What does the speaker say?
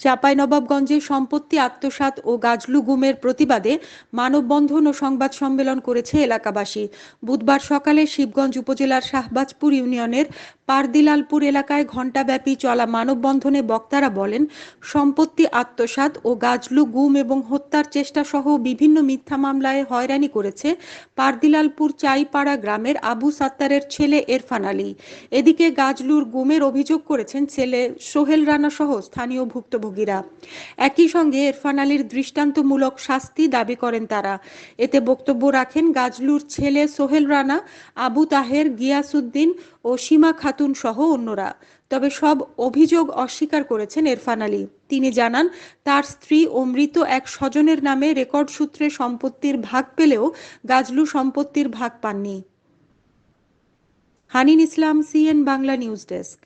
চাঁপাইনবাবগঞ্জে সম্পত্তি আত্মসাত ও গাজলু গুমের প্রতিবাদে মানববন্ধন ও সংবাদ সম্মেলন করেছে এলাকাবাসী। বুধবার সকালে শিবগঞ্জ উপজেলার শাহবাজপুর ইউনিয়নের পারদিলালপুর এলাকায় ঘণ্টাব্যাপী চলা মানববন্ধনে বক্তারা বলেন, সম্পত্তি আত্মসাৎ ও গাজলু গুম এবং হত্যার চেষ্টা সহ বিভিন্ন মিথ্যা মামলায় হয়রানি করেছে পারদিলালপুর চাইপাড়া গ্রামের আবু সাত্তারের ছেলে এরফান আলী। এদিকে গাজলুর গুমের অভিযোগ করেছেন ছেলে সোহেল রানা সহ স্থানীয় ভুক্তভোগীরা। একই সঙ্গে এরফান আলীর দৃষ্টান্তমূলক শাস্তি দাবি করেন তারা। এতে বক্তব্য রাখেন গাজলুর ছেলে সোহেল রানা, আবু তাহের গিয়াসুদ্দিন ও সীমা খাতুন সহ অন্যরা। তবে সব অভিযোগ অস্বীকার করেছেন এরফান আলী। তিনি জানান, তার স্ত্রী ও মৃত এক স্বজনের নামে রেকর্ড সূত্রে সম্পত্তির ভাগ পেলেও গাজলু সম্পত্তির ভাগ পাননি। Hanin Islam, CN Bangla news desk.